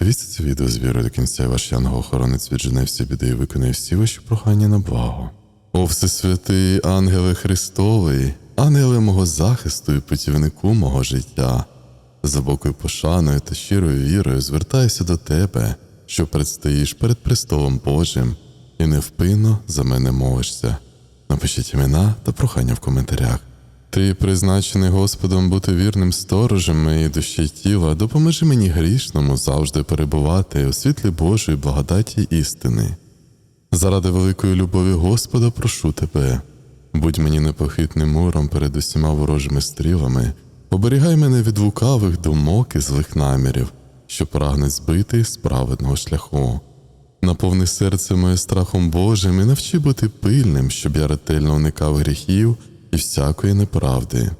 Дивіться це відео з вірою до кінця, і ваш янгол-охоронець віджене всі біди і виконає всі ваші прохання на благо. О Всесвятий ангеле Христовий, ангеле мого захисту і путівнику мого життя, з глибокою пошаною та щирою вірою звертаюся до тебе, що предстоїш перед престолом Божим, і невпинно за мене молишся. Напишіть імена та прохання в коментарях. Ти призначений Господом бути вірним сторожем моєї душі тіла, допоможи мені грішному завжди перебувати у світлі Божої благодаті істини. Заради великої любові Господа прошу тебе, будь мені непохитним муром перед усіма ворожими стрілами, оберігай мене від лукавих думок і злих намірів, що прагнуть збити з праведного шляху. Наповни серце моє страхом Божим і навчи бути пильним, щоб я ретельно уникав гріхів і всякої неправди.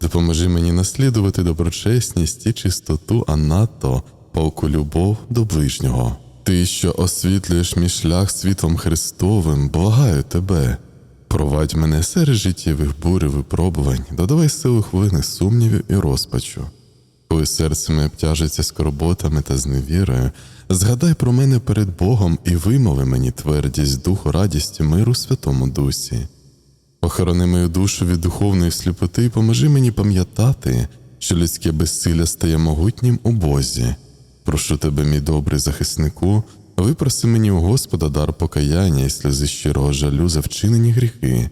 Допоможи мені наслідувати доброчесність і чистоту, а надто палку любов до ближнього. Ти, що освітлюєш мій шлях світлом Христовим, благаю тебе. Провадь мене серед життєвих бур і випробувань, додавай силу хвилини сумнівів і розпачу. Коли серце моє обтяжиться скорботами та зневірою, згадай про мене перед Богом і вимови мені твердість духу, радість миру Святому Дусі. Охорони мою душу від духовної сліпоти і поможи мені пам'ятати, що людське безсилля стає могутнім у Бозі. Прошу тебе, мій добрий захиснику, випроси мені у Господа дар покаяння і сльози щирого жалю за вчинені гріхи,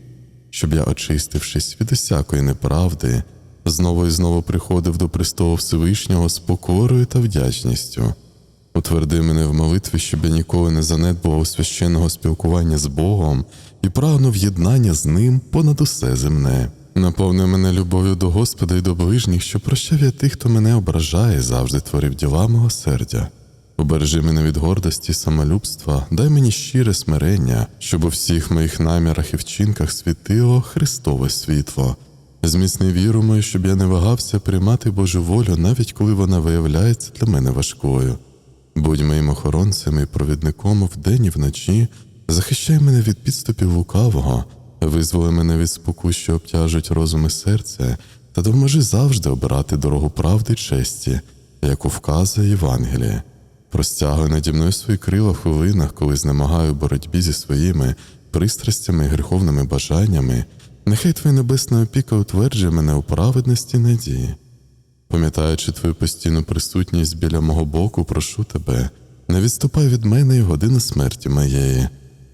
щоб я, очистившись від усякої неправди, знову і знову приходив до престолу Всевишнього з покорою та вдячністю. Утверди мене в молитві, щоб я ніколи не занедбував священного спілкування з Богом і прагнув єднання з ним понад усе земне. Наповни мене любов'ю до Господа і до ближніх, що прощав я тих, хто мене ображає, завжди творив діла мого сердя. Убережи мене від гордості, і самолюбства, дай мені щире смирення, щоб у всіх моїх намірах і вчинках світило Христове світло. Зміцни віру мою, щоб я не вагався приймати Божу волю, навіть коли вона виявляється для мене важкою. Будь моїм охоронцем і провідником вдень і вночі, захищай мене від підступів лукавого, визволи мене від спокус, що обтяжуть розум і серце, та допоможи завжди обирати дорогу правди й честі, яку вказує Євангеліє. Простягуй наді мною свої крила в хвилинах, коли знемагаю в боротьбі зі своїми пристрастями і гріховними бажаннями, нехай Твоя небесна опіка утверджує мене у праведності й надії. Пам'ятаючи твою постійну присутність біля мого боку, прошу тебе, не відступай від мене і години смерті моєї.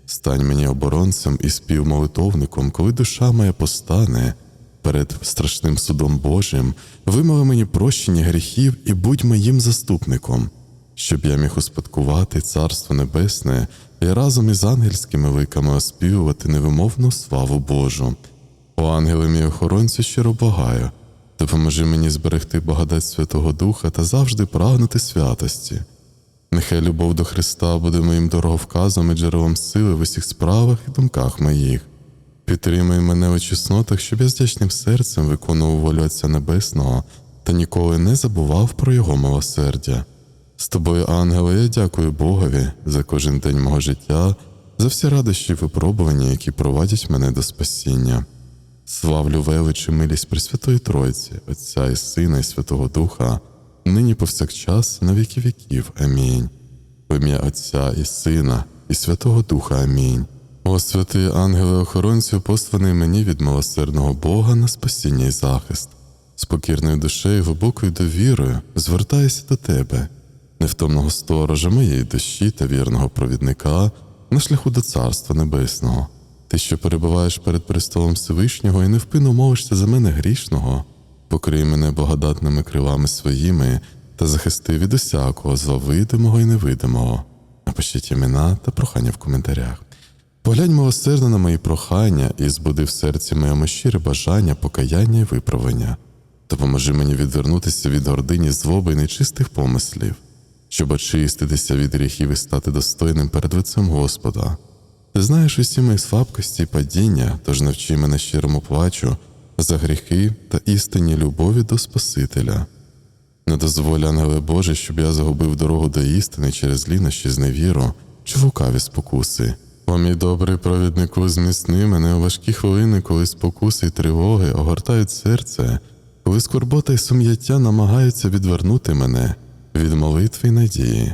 Стань мені оборонцем і співмолитовником, коли душа моя постане перед страшним судом Божим, вимови мені прощення гріхів і будь моїм заступником, щоб я міг успадкувати Царство Небесне і разом із ангельськими ликами оспівувати невимовну славу Божу. О ангели мій охоронцю щиро благаю, допоможи мені зберегти благодать Святого Духа та завжди прагнути святості. Нехай любов до Христа буде моїм дороговказом і джерелом сили в усіх справах і думках моїх. Підтримай мене у чеснотах, щоб я з дячним серцем виконував волю Отця Небесного та ніколи не забував про Його милосердя. З тобою, ангеле, я дякую Богові за кожен день мого життя, за всі радощі випробування, які провадять мене до спасіння. Славлю велич і милість Пресвятої Тройці, Отця і Сина, і Святого Духа, нині повсякчас, на віки віків. Амінь. В ім'я Отця і Сина, і Святого Духа. Амінь. О святий ангеле охоронцю, посланий мені від милосердного Бога на спасіння і захист, з покірною душею, глибокою довірою звертаюся до тебе, невтомного сторожа моєї душі та вірного провідника на шляху до Царства Небесного. Ти, що перебуваєш перед престолом Всевишнього і невпинно мовишся за мене грішного, покрий мене благодатними крилами своїми та захисти від усякого зла видимого і невидимого. Напишіть імена та прохання в коментарях. Поглянь милосердно на мої прохання і збуди в серці моєму щире бажання, покаяння і виправлення. Допоможи мені відвернутися від гордині злоби і нечистих помислів, щоб очиститися від гріхів і стати достойним перед лицем Господа. Ти знаєш усі мої слабкості і падіння, тож навчи мене щирому плачу за гріхи та істинні любові до Спасителя. Не дозволь, ангеле Боже, щоб я загубив дорогу до істини через лінощі з невіру чи лукаві спокуси. О, мій добрий провіднику, зміцни мене у важкі хвилини, коли спокуси й тривоги огортають серце, коли скорбота й сум'яття намагаються відвернути мене. від молитви й надії.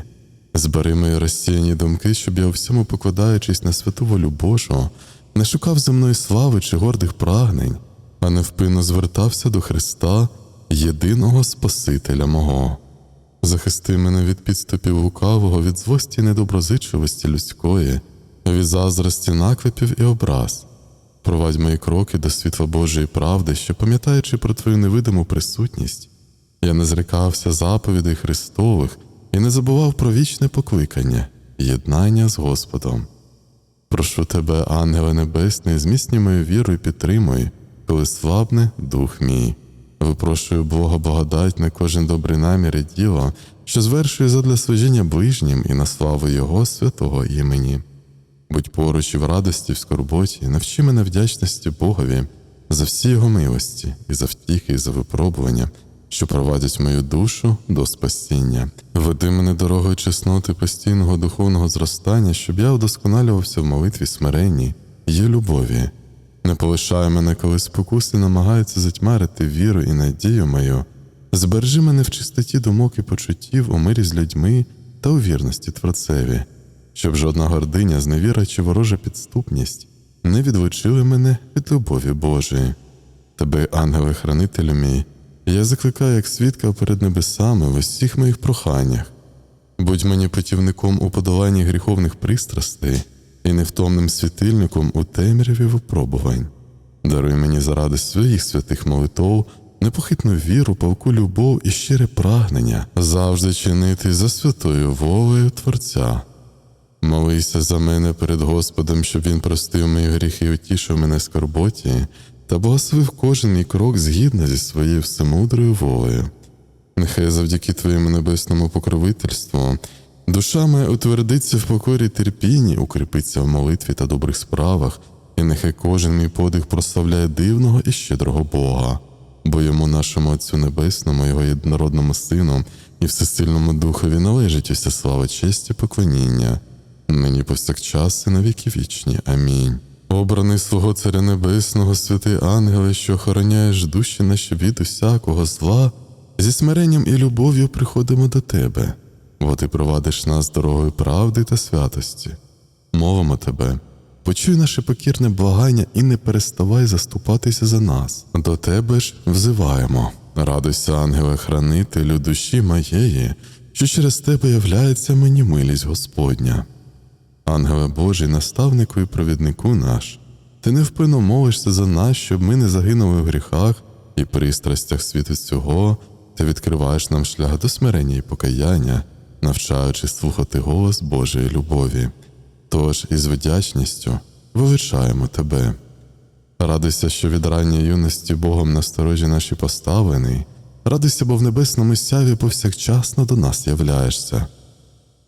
Збери мої розсіяні думки, щоб я у всьому покладаючись на святу волю Божу, не шукав земної слави чи гордих прагнень, а невпинно звертався до Христа, єдиного Спасителя мого. Захисти мене від підступів лукавого, від злості й недоброзичливості людської, від заздрості наклепів і образ. Провадь мої кроки до світла Божої правди, що, пам'ятаючи про твою невидиму присутність, я не зрекався заповідей Христових і не забував про вічне покликання, єднання з Господом. Прошу тебе, ангеле небесний, зміцнюй мою віру і підтримуй, коли слабне дух мій. Випрошую Бога благодать на кожен добрий намір і діло, що звершує задля служіння ближнім і на славу Його святого імені. Будь поруч і в радості, в скорботі, навчи мене вдячності Богові за всі його милості і за втіхи, і за випробування, що провадять мою душу до спасіння. Веди мене дорогою чесноти постійного духовного зростання, щоб я удосконалювався в молитві смиренні і любові. Не полишай мене, коли спокуси намагаються затьмарити віру і надію мою. Збережи мене в чистоті думок і почуттів у мирі з людьми та у вірності Творцеві, щоб жодна гординя, зневіра чи ворожа підступність не відлучили мене від любові Божої. Тебе, ангеле-хранителю мій, я закликаю як свідка перед небесами в усіх моїх проханнях. Будь мені путівником у подоланні гріховних пристрастей і невтомним світильником у темряві випробувань. Даруй мені заради своїх святих молитов непохитну віру, палку любов і щире прагнення завжди чинити за святою волею Творця. Молися за мене перед Господом, щоб Він простив мої гріхи і утішив мене скорботі, та благословив кожен мій крок згідно зі своєю всемудрою волею. Нехай завдяки Твоєму небесному покровительству душа моя утвердиться в покорі терпінні, укріпиться в молитві та добрих справах, і нехай кожен мій подих прославляє дивного і щедрого Бога, бо йому нашому Отцю Небесному, Його єдинородному Сину і всесильному Духові належить уся слава, честь і поклоніння, нині повсякчас і на віки вічні. Амінь. Обраний свого Царя Небесного, святий ангеле, що охороняєш душі наші від усякого зла, зі смиренням і любов'ю приходимо до Тебе, бо Ти провадиш нас дорогою правди та святості. Мовимо Тебе, почуй наше покірне благання і не переставай заступатися за нас. До Тебе ж взиваємо. Радуйся, ангеле-хранителю душі моєї, що через Тебе являється мені милість Господня. Ангеле Божий, наставнику і провіднику наш, ти невпинно молишся за нас, щоб ми не загинули в гріхах і пристрастях світу цього, ти відкриваєш нам шлях до смирення і покаяння, навчаючи слухати голос Божої любові. Тож із вдячністю величаємо тебе. Радуйся, що від ранньої юності Богом насторожі наші поставлений. Радуйся, бо в небесному сяві повсякчасно до нас являєшся.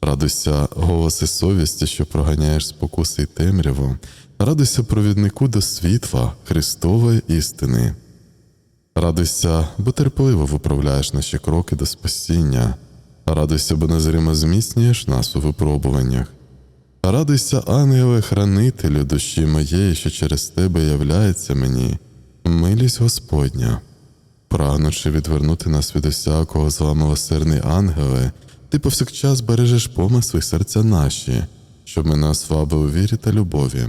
Радуйся, голоси совісті, що проганяєш спокуси й темряву. Радуйся провіднику до світла Христової істини. Радуйся, бо терпеливо виправляєш наші кроки до спасіння. Радуйся, бо незримо зміцнюєш нас у випробуваннях. Радуйся, ангеле, хранителю душі моєї, що через тебе являється мені, милість Господня. Прагнучи відвернути нас від усякого зла милосердний ангеле, ти повсякчас бережеш помисли серця наші, щоб ми не ослабили у вірі та любові.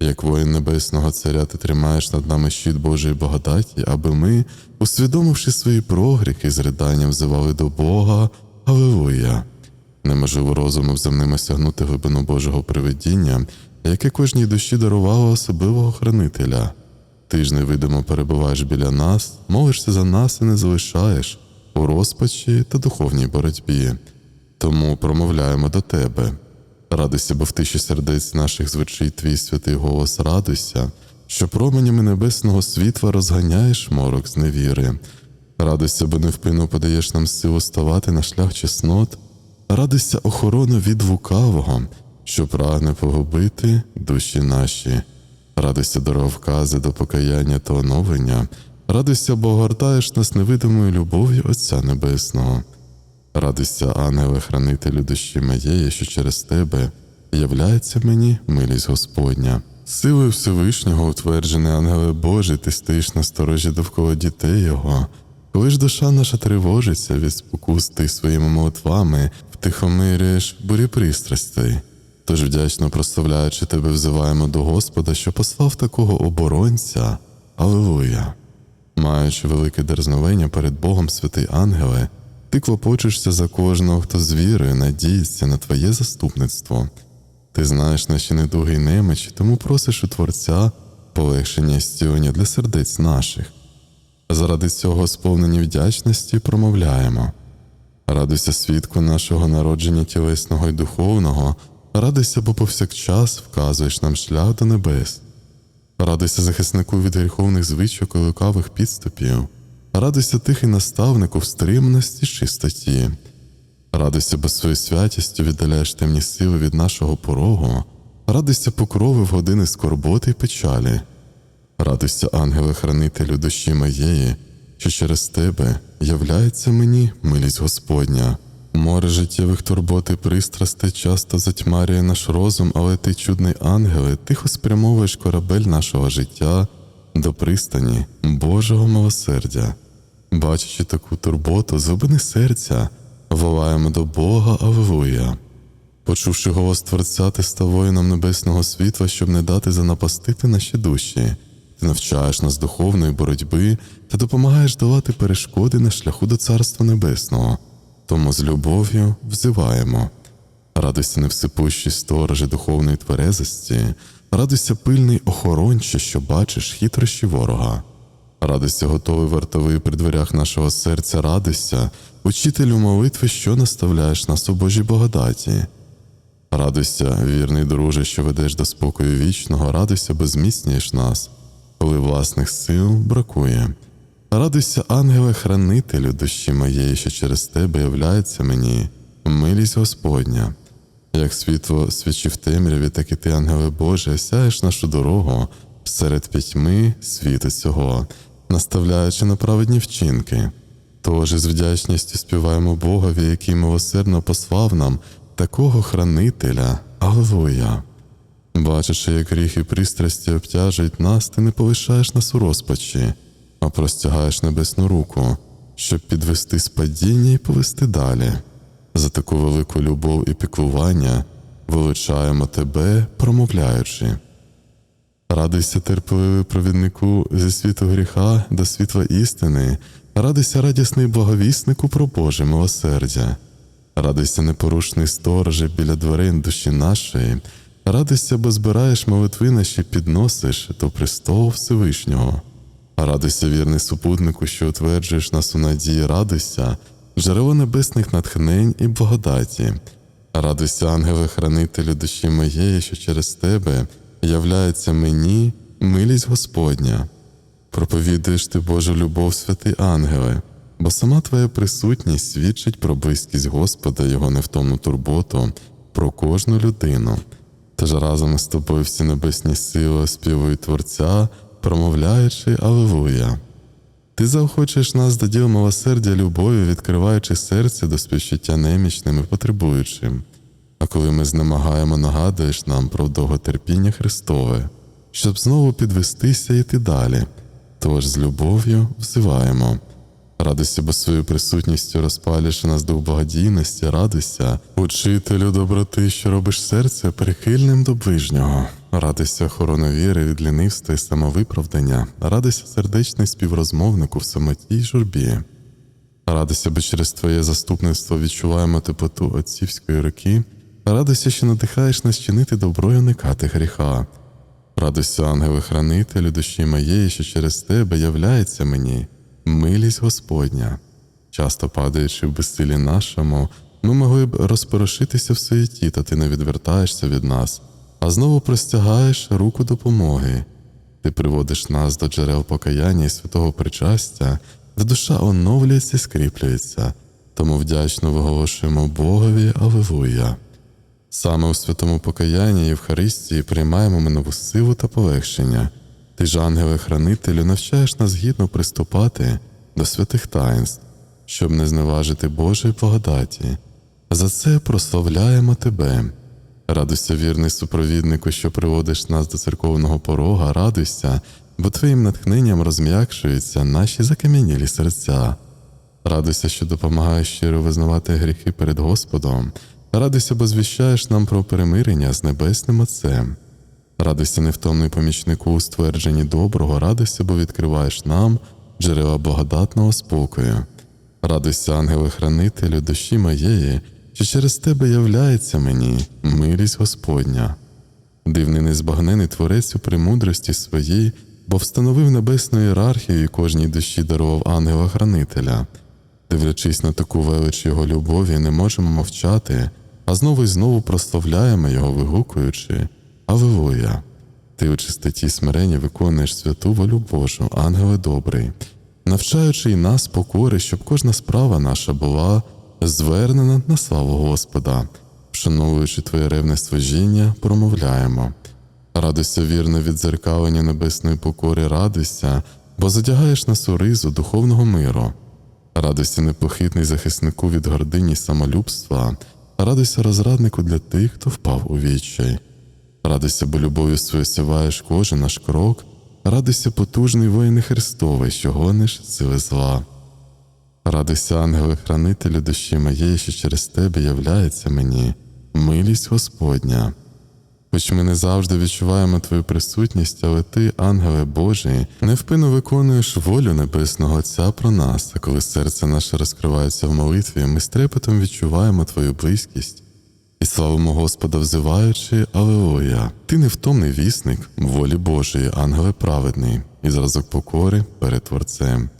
Як воїн Небесного Царя, ти тримаєш над нами щит Божої благодаті, аби ми, усвідомивши свої прогріхи, з риданням взивали до Бога. Аллилуйя! Неможливо розумом земним осягнути глибину Божого привидіння, яке кожній душі дарувало особливого хранителя. Ти ж невидимо перебуваєш біля нас, молишся за нас і не залишаєш у розпачі та духовній боротьбі. Тому промовляємо до тебе. Радуйся, бо в тиші сердець наших звучить твій святий голос, радуйся, що променями небесного світла розганяєш морок з невіри. Радуйся, бо невпинно подаєш нам силу ставати на шлях чеснот. Радуйся охорону від лукавого, що прагне погубити душі наші. Радуйся дороговкази до покаяння та оновлення. Радуйся, бо огортаєш нас невидимою любов'ю Отця Небесного. Радуйся, ангеле, хранителю душі моєї, що через тебе являється мені милість Господня. Силою Всевишнього утверджений ангеле Божий, ти стоїш на сторожі довкола дітей Його. Коли ж душа наша тривожиться від спокус ти своїми молитвами, втихомирюєш бурі пристрастей. Тож вдячно прославляючи тебе, взиваємо до Господа, що послав такого оборонця. Алилуя! Маючи велике дерзновення перед Богом, святий ангеле, ти клопочешся за кожного, хто з вірою надіється на твоє заступництво. Ти знаєш наші недуги й немочі, тому просиш у Творця полегшення і зцілення для сердець наших. Заради цього сповнені вдячності промовляємо. Радуйся свідку нашого народження тілесного і духовного, радуйся, бо повсякчас вказуєш нам шлях до небес. Радуйся захиснику від гріховних звичок і лукавих підступів, радуйся тихий наставнику в стриманості й чистоті. Радуйся, бо своєю святістю віддаляєш темні сили від нашого порогу, радуйся покрови в години скорботи й печалі. Радуйся, ангеле-хранителю душі моєї, що через тебе являється мені милість Господня. Море життєвих турбот і пристрастей часто затьмарює наш розум, але ти, чудний ангеле, тихо спрямовуєш корабель нашого життя до пристані Божого милосердя. Бачачи таку турботу, зубини серця, волаємо до Бога Аллилуйя. Почувши голос Творця, ти став воїном небесного світла, щоб не дати занапастити наші душі. Ти навчаєш нас духовної боротьби та допомагаєш долати перешкоди на шляху до Царства Небесного. Тому з любов'ю взиваємо. Радуйся невсипущій сторожі духовної тверезості, радуйся пильний охоронче, що бачиш хитрощі ворога. Радуйся, готовий вартовий при дверях нашого серця, радуйся, учителю молитви, що наставляєш нас у Божій благодаті. Радуйся, вірний друже, що ведеш до спокою вічного, радуйся, бо зміцнюєш нас, коли власних сил бракує. Радуйся, ангеле-хранителю душі моєї, що через тебе являється мені, милість Господня. Як світло свічі в темряві, так і ти, ангеле Боже, сяєш нашу дорогу серед пітьми світу цього, наставляючи на праведні вчинки. Тож із вдячністю співаємо Богові, який милосердно послав нам такого хранителя. Аллилуйя! Бачачи, як гріх і пристрасті обтяжують нас, ти не полишаєш нас у розпачі, а простягаєш небесну руку, щоб підвести з падіння і повести далі. За таку велику любов і піклування величаємо тебе, промовляючи. Радуйся, терпеливий провіднику зі світу гріха до світла істини, радуйся, радісний благовіснику про Боже милосердя. Радуйся, непорушний стороже біля дверей душі нашої, радуйся, бо збираєш молитви наші, підносиш до престолу Всевишнього. Радуйся, вірний супутнику, що утверджуєш нас у надії, радуйся, джерело небесних натхнень і благодаті. Радуйся, ангеле-хранителю душі моєї, що через тебе являється мені милість Господня. Проповідуєш ти Божу любов, святий ангеле, бо сама твоя присутність свідчить про близькість Господа, Його невтомну турботу, про кожну людину. Тож разом із тобою всі небесні сили співують Творця, промовляючи Алилуя. Ти заохочуєш нас до діл милосердя любові, відкриваючи серце до співчуття немічним і потребуючим. А коли ми знемагаємо, нагадуєш нам про довготерпіння Христове, щоб знову підвестися і йти далі. Тож з любов'ю взиваємо. Радуйся, бо своєю присутністю розпалюєш нас дух благодійності, радуйся, учителю доброти, що робиш серце прихильним до ближнього. Радуйся, охорону віри від лінивства і самовиправдання, радуйся сердечний співрозмовнику в самоті й журбі. Радуйся, бо через Твоє заступництво відчуваємо теплоту отцівської руки, радуйся, що надихаєш нас чинити добро і уникати гріха. Радуйся, ангеле-хранителю душі моєї, що через тебе являється мені милість Господня. Часто падаючи в безсилі нашому, ми могли б розпорошитися в суєті, та ти не відвертаєшся від нас, а знову простягаєш руку допомоги. Ти приводиш нас до джерел покаяння і святого причастя, де душа оновлюється і скріплюється, тому вдячно виголошуємо Богові Алилуя. Саме у святому покаянні Євхаристії приймаємо ми нову силу та полегшення. Ти ж, ангеле-хранителю, навчаєш нас гідно приступати до святих таїнств, щоб не зневажити Божої благодаті. За це прославляємо Тебе. Радуйся, вірний супровіднику, що приводиш нас до церковного порога, радуйся, бо твоїм натхненням розм'якшуються наші закам'янілі серця. Радуйся, що допомагаєш щиро визнавати гріхи перед Господом. Радуйся, бо звіщаєш нам про перемирення з Небесним Отцем. Радуйся, невтомний помічнику у ствердженні доброго, радуйся, бо відкриваєш нам джерела благодатного спокою. Радуйся, ангеле-хранителю душі моєї, що через тебе являється мені милість Господня. Дивний незбагнений творець у премудрості своїй, бо встановив небесну ієрархію і кожній душі дарував ангела-хранителя. Дивлячись на таку велич його любові, не можемо мовчати, а знову і знову прославляємо його, вигукуючи Алилуя! Ти у чистоті смирення виконуєш святу волю Божу, ангеле добрий, навчаючи й нас покори, щоб кожна справа наша була звернена на славу Господа, вшановуючи Твоє ревне служіння, промовляємо. Радуйся, вірно від дзеркалення небесної покори, радуйся, бо задягаєш нас у ризу духовного миру. Радуйся, непохитний захиснику від гордині й самолюбства, радуйся розраднику для тих, хто впав у відчай. Радуйся, бо любов'ю свою сіваєш кожен наш крок, радуйся, потужний воїне Христовий, що гониш сили зла. Радуйся, ангели, хранителю душі моєї, що через тебе являється мені, милість Господня. Хоч ми не завжди відчуваємо Твою присутність, але Ти, ангеле Божий, невпинно виконуєш волю Небесного Отця про нас, а коли серце наше розкривається в молитві, ми з трепетом відчуваємо Твою близькість і славимо Господа, взиваючи Алелуя. Ти невтомний вісник волі Божої, ангеле праведний, і зразок покори перед Творцем.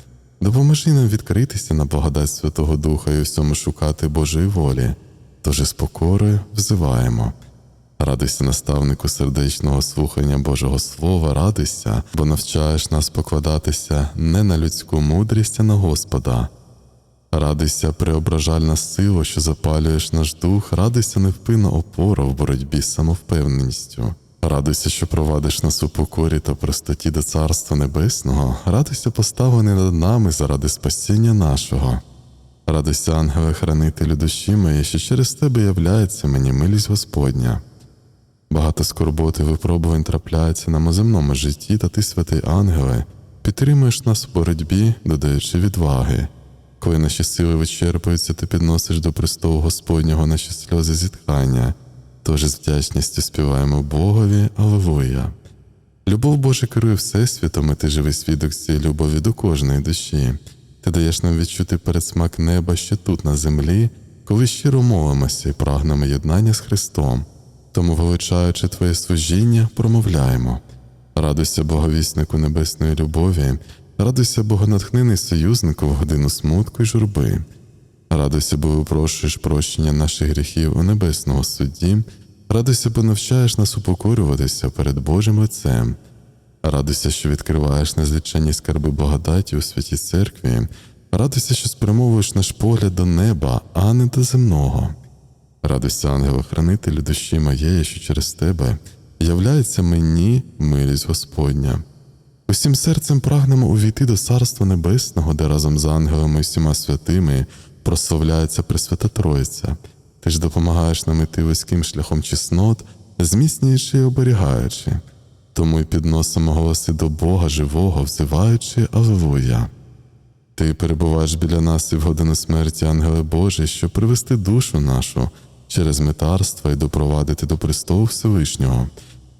Допоможи нам відкритися на благодать Святого Духа і всьому шукати Божої волі, тож із покорою взиваємо. Радуйся, наставнику сердечного слухання Божого Слова, радуйся, бо навчаєш нас покладатися не на людську мудрість, а на Господа. Радуйся, преображальна сила, що запалюєш наш дух, радуйся невпинна опора в боротьбі з самовпевненістю. Радуйся, що провадиш нас у покорі та простоті до Царства Небесного, радуйся, поставлений над нами заради спасіння нашого. Радуйся, ангеле, хранителю душі моєї, що через тебе являється мені милість Господня. Багато скорботи випробувань трапляється нам у земному житті, та ти, святий ангеле, підтримуєш нас в боротьбі, додаючи відваги. Коли наші сили вичерпуються, ти підносиш до престолу Господнього наші сльози зітхання, тож з вдячністю співаємо Богові, Аллилуйя. Любов Божа керує Всесвітом, і ти живий свідок цієї любові до кожної душі. Ти даєш нам відчути передсмак неба ще тут, на землі, коли щиро молимося і прагнемо єднання з Христом. Тому, величаючи Твоє служіння, промовляємо. Радуйся, Боговіснику небесної любові, радуйся, Богонатхнений союзнику в годину смутку й журби. Радуйся, бо випрошуєш прощення наших гріхів у небесному судді, радуйся, бо навчаєш нас упокорюватися перед Божим лицем. Радуйся, що відкриваєш незліченні скарби благодаті у святій церкві, радуйся, що спрямовуєш наш погляд до неба, а не до земного. Радуйся, ангело-хранителю душі моєї, що через тебе являється мені милість Господня. Усім серцем прагнемо увійти до Царства Небесного, де разом з ангелами і всіма святими прославляється Пресвята Троїця. Ти ж допомагаєш нам іти вузьким шляхом чеснот, зміцнюючи і оберігаючи. Тому й підносимо голоси до Бога живого, взиваючи Аллилуйя. Ти перебуваєш біля нас і в годину смерті, ангеле Божий, щоб привести душу нашу через метарство і допровадити до престолу Всевишнього.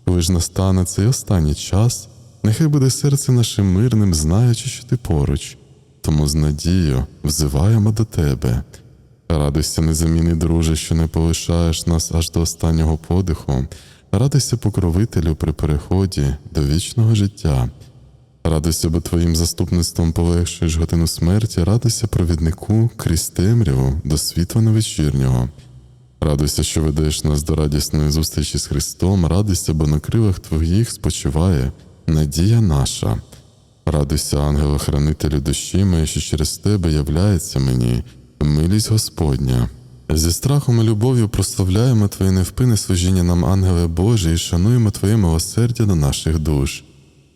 Коли ж настане цей останній час, нехай буде серце наше мирним, знаючи, що ти поруч. Тому з надією взиваємо до тебе. Радуйся, незамінний друже, що не полишаєш нас аж до останнього подиху. Радуйся, покровителю при переході до вічного життя. Радуйся, бо твоїм заступництвом полегшуєш годину смерті, радуйся провіднику крізь темряву до світла невечірнього. Радуйся, що ведеш нас до радісної зустрічі з Христом, радуйся, бо на крилах твоїх спочиває надія наша. Радуйся, ангеле, хранителю душі моєї, що через тебе являється мені милість Господня. Зі страхом і любов'ю прославляємо Твоє невпинне служіння нам, ангеле Божі, і шануємо Твоє милосердя до наших душ.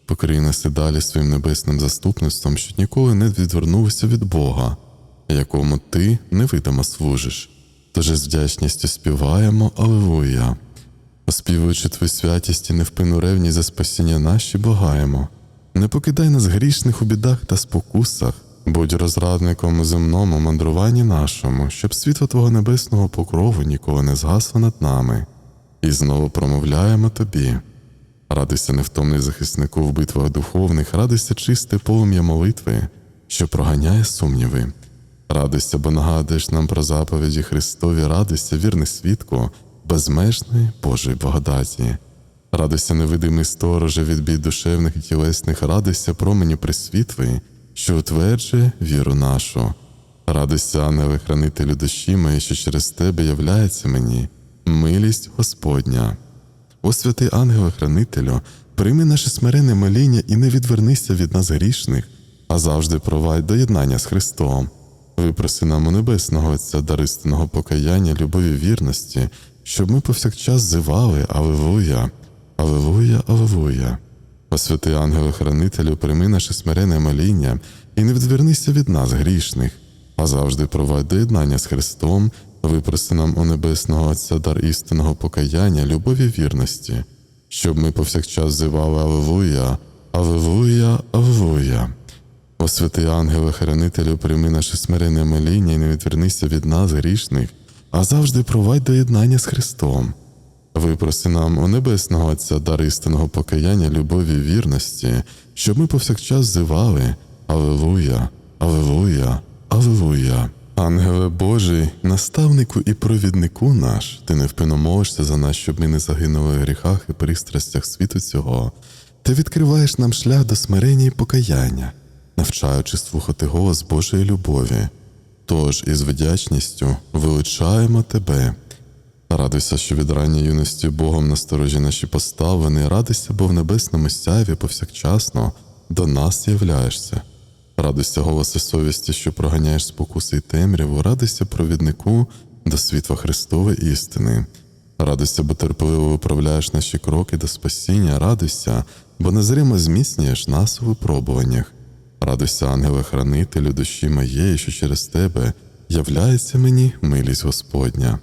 Покрий нас і далі своїм небесним заступництвом, щоб ніколи не відвернувся від Бога, якому ти невидимо служиш. Тож з вдячністю співаємо Аллилуйя. Оспівуючи Твою святість і невпинну ревність за спасіння наші, благаємо. Не покидай нас грішних у бідах та спокусах, будь розрадником у земному мандруванні нашому, щоб світло Твого небесного покрову ніколи не згасло над нами. І знову промовляємо Тобі. Радуйся невтомний захиснику в битвах духовних, радуйся чисте полум'я молитви, що проганяє сумніви. Радуйся, бо нагадуєш нам про заповіді Христові, радуйся, вірний свідку, безмежної Божої благодаті. Радуйся, невидимий стороже від бід душевних і тілесних, радуйся промені присвітли, що утверджує віру нашу. Радуйся, ангеле хранителю душі моєї, що через тебе являється мені, милість Господня. О святий ангеле хранителю, прийми наше смирене моління і не відвернися від нас грішних, а завжди провадь до єднання з Христом. Випроси нам у небесного Отця даристинного покаяння, любові вірності, щоб ми повсякчас зивали Аллилуйя, Аллилуйя, Аллилуйя. О святий ангеле хранителю, прийми наше смирене моління і не відвернися від нас грішних, а завжди провадь до єднання з Христом, випроси нам у небесного Отця дар істинного покаяння, любові вірності, щоб ми повсякчас зивали Аллилуйя, Аллилуйя, Аллилуйя. О святий ангеле хранителю, прийми наше смирене моління і не відвернися від нас грішних, а завжди провадь до єднання з Христом. Випроси нам у небесного Отця дар істинного покаяння, любові і вірності, щоб ми повсякчас зивали Аллилуйя, Аллилуйя, Аллилуйя. Ангеле Божий, наставнику і провіднику наш, ти невпинно молишся за нас, щоб ми не загинули в гріхах і пристрастях світу цього. Ти відкриваєш нам шлях до смирення і покаяння, навчаючи слухати голос Божої любові. Тож із вдячністю величаємо тебе. Радуйся, що від ранньої юності Богом насторожі наші поставини, радуйся, бо в небесному сяйві повсякчасно до нас являєшся. Радуйся, голоси совісті, що проганяєш спокуси й темряву, радуйся провіднику до світла Христової істини. Радуйся, бо терпеливо виправляєш наші кроки до спасіння, радуйся, бо незримо зміцнюєш нас у випробуваннях. Радуйся, ангеле хранителю душі моєї, що через тебе являється мені милість Господня.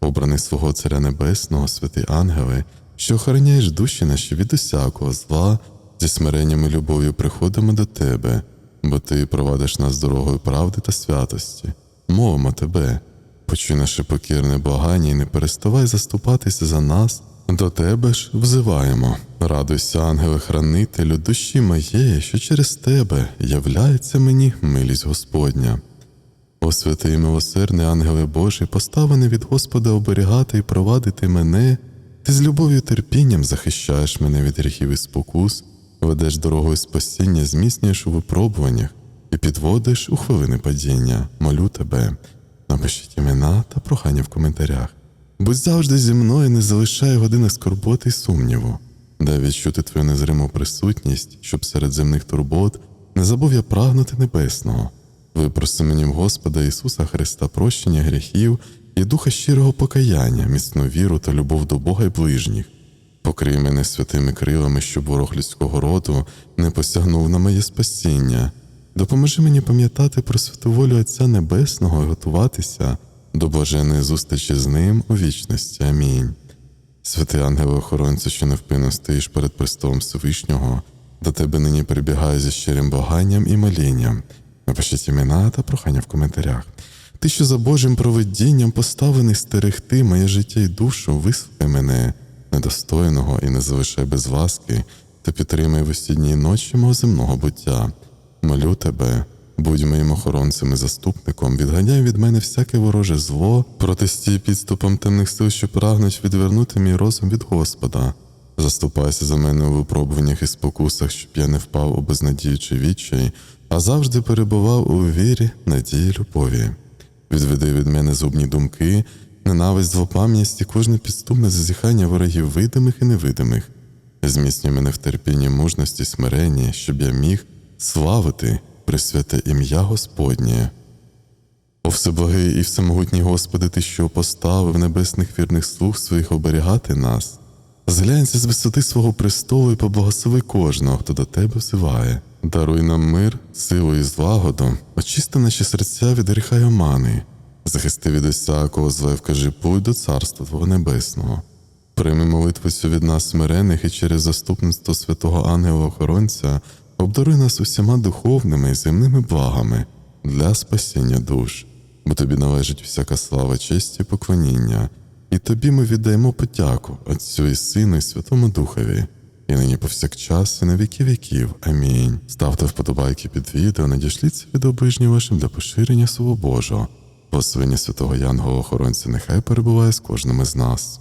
Обраний свого Царя Небесного, святий ангеле, що охороняєш душі наші від усякого зла, зі смиренням і любов'ю приходимо до тебе, бо ти провадиш нас дорогою правди та святості. Мовимо тебе, почуй наше покірне благання і не переставай заступатися за нас. До тебе ж взиваємо. Радуйся, ангеле хранителю душі моєї, що через тебе являється мені милість Господня. О святий милосердний ангеле Божий, поставлений від Господа оберігати і провадити мене, ти з любов'ю терпінням захищаєш мене від гріхів і спокус, ведеш дорогою спасіння, зміцнюєш у випробуваннях і підводиш у хвилини падіння. Молю тебе. Напишіть імена та прохання в коментарях. Будь завжди зі мною, не залишай години скорботи й сумніву. Дай відчути твою незриму присутність, щоб серед земних турбот не забув я прагнути небесного. Випроси мені в Господа Ісуса Христа прощення гріхів і духа щирого покаяння, міцну віру та любов до Бога й ближніх. Покрий мене святими крилами, щоб ворог людського роду не посягнув на моє спасіння. Допоможи мені пам'ятати про святу волю Отця Небесного і готуватися до блаженої зустрічі з ним у вічності. Амінь. Святий ангеле охоронця, що невпинно стоїш перед престолом Всевишнього, до тебе нині прибігаю зі щирим благанням і молінням. Напишіть імена та прохання в коментарях. Ти, що за Божим провидінням поставлений стерегти моє життя і душу, вислухай мене, недостойного і не залишай без ласки, та підтримай в усі ночі мого земного буття. Молю тебе, будь моїм охоронцем і заступником, відганяй від мене всяке вороже зло, протистій підступом темних сил, що прагнуть відвернути мій розум від Господа. Заступайся за мене у випробуваннях і спокусах, щоб я не впав у безнадіючий відчай, а завжди перебував у вірі, надії, любові. Відведи від мене зубні думки, ненависть, злопам'ясть і кожне підступне зазіхання ворогів видимих і невидимих. Зміцнюй мене в терпінні мужності, й смиренні, щоб я міг славити присвяте ім'я Господнє. О всеблагий і всемогутній Господи, Ти, що поставив небесних вірних слуг своїх оберігати нас. Зглянься з висоти свого престолу і поблагослови кожного, хто до тебе взиває. Даруй нам мир, силу і злагоду, очисти наші серця від гріха й омани, захисти від усякого зла і вкажи путь до царства Твого Небесного. Прийми молитву від нас смирених і через заступництво святого ангела-охоронця обдаруй нас усіма духовними і земними благами для спасіння душ, бо тобі належить всяка слава, честь і поклоніння, і тобі ми віддаємо подяку Отцю і Сину і Святому Духові, і нині повсякчас, і на віки віків. Амінь. Ставте вподобайки під відео, надішліться відео ближнім вашим для поширення Слова Божого. Благословення святого Янгола охоронця нехай перебуває з кожним із нас.